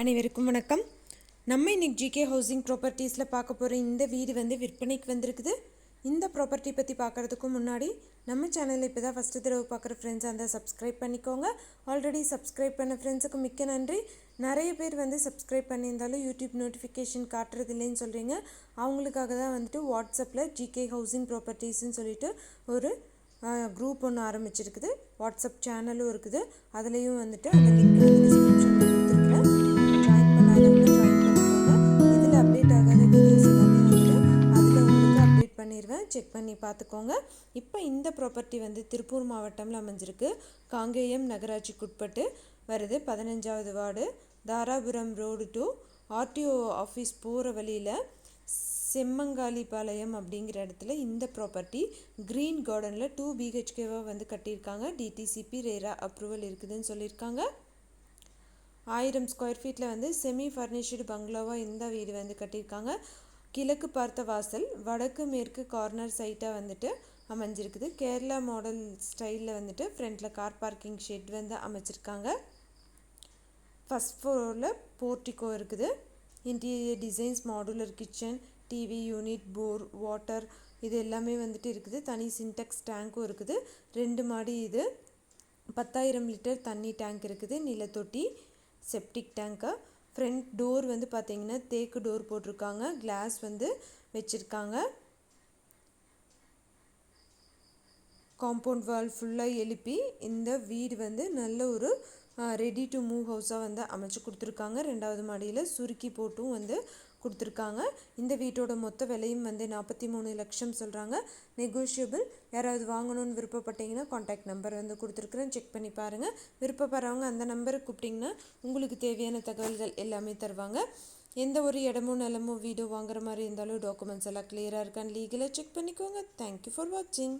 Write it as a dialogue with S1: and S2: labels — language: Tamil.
S1: அனைவருக்கும் வணக்கம். நம்ம இன்றைக்கி ஜிகே ஹவுசிங் ப்ராப்பர்ட்டிஸில் பார்க்க போகிற இந்த வீடு வந்து விற்பனைக்கு வந்திருக்குது. இந்த ப்ராப்பர்ட்டி பற்றி பார்க்குறதுக்கு முன்னாடி நம்ம சேனலில் இப்போ தான் ஃபஸ்ட்டு தடவை பார்க்குற ஃப்ரெண்ட்ஸ் அந்த சப்ஸ்கிரைப் பண்ணிக்கோங்க. ஆல்ரெடி சப்ஸ்கிரைப் பண்ண ஃப்ரெண்ட்ஸுக்கு மிக்க நன்றி. நிறைய பேர் வந்து சப்ஸ்கிரைப் பண்ணியிருந்தாலும் யூடியூப் நோட்டிஃபிகேஷன் காட்டுறது இல்லைன்னு சொல்கிறீங்க அவங்களுக்காக தான் வந்துட்டு வாட்ஸ்அப்பில் ஜிகே ஹவுசிங் ப்ராப்பர்ட்டிஸ்ன்னு சொல்லிட்டு ஒரு குரூப் ஒன்று ஆரம்பிச்சிருக்குது. வாட்ஸ்அப் சேனலும் இருக்குது. அதுலேயும் வந்துட்டு அந்த லிங்க் செக் பண்ணி பார்த்துக்கோங்க. இப்போ இந்த ப்ராப்பர்ட்டி வந்து திருப்பூர் மாவட்டம்ல அமைஞ்சிருக்கு. காங்கேயம் நகராட்சிக்குட்பட்டு வருது. பதினஞ்சாவது ward. Dharapuram road to RTO office போகிற வழியில் செம்மங்காளிபாளையம் அப்படிங்கிற இடத்துல இந்த ப்ராப்பர்ட்டி க்ரீன் கார்டனில் டூ பிஹெச்கேவாக வந்து கட்டியிருக்காங்க. டிடிசிபி ரேரா அப்ரூவல் இருக்குதுன்னு சொல்லியிருக்காங்க. ஆயிரம் ஸ்கொயர் ஃபீட்டில் வந்து செமி ஃபர்னிஷ்டு பங்களாவாக இந்த வீடு வந்து கட்டியிருக்காங்க. கிழக்கு பார்த்த வாசல் வடக்கு மேற்கு கார்னர் சைட்டாக வந்துட்டு அமைஞ்சிருக்குது. கேரளா மாடல் ஸ்டைலில் வந்துட்டு ஃப்ரண்ட்டில் கார் பார்க்கிங் ஷெட் வந்து அமைச்சிருக்காங்க. ஃபஸ்ட் ஃப்ளோரில் போர்ட்டிகோ இருக்குது. Interior designs modular kitchen TV unit bore water இது எல்லாமே வந்துட்டு இருக்குது. தனி சின்டெக்ஸ் டேங்க்கும் இருக்குது. ரெண்டு மாடி இது. பத்தாயிரம் லிட்டர் தண்ணி டேங்க் இருக்குது. நிலத்தொட்டி செப்டிக் டேங்க்கு ஃப்ரண்ட் டோர் வந்து பார்த்தீங்கன்னா தேக்கு டோர் போட்டிருக்காங்க. கிளாஸ் வந்து வச்சுருக்காங்க. காம்பவுண்ட் வால் ஃபுல்லாக எழுப்பி இந்த வீடு வந்து நல்ல ஒரு ரெடி டு மூவ் ஹவுஸாக வந்து அமைச்சு கொடுத்துருக்காங்க. ரெண்டாவது மாடியில் சுருக்கி போட்டும் வந்து கொடுத்துருக்காங்க. இந்த வீட்டோட மொத்த விலையும் வந்து நாற்பத்தி மூணு லட்சம் சொல்கிறாங்க நெகோஷியபிள் யாராவது வாங்கணும்னு விருப்பப்பட்டீங்கன்னா காண்டாக்ட் நம்பர் வந்து கொடுத்துருக்குறேன். செக் பண்ணி பாருங்கள் விருப்பப்படுறவங்க அந்த நம்பருக்கு கூப்பிட்டிங்கன்னா உங்களுக்கு தேவையான தகவல்கள் எல்லாமே தருவாங்க. எந்த ஒரு இடமோ நிலமோ வீடோ வாங்குற மாதிரி இருந்தாலும் டாக்குமெண்ட்ஸ் எல்லாம் கிளியராக இருக்கான்னு லீகலாக செக் பண்ணிக்கோங்க. தேங்க்யூ ஃபார் வாட்சிங்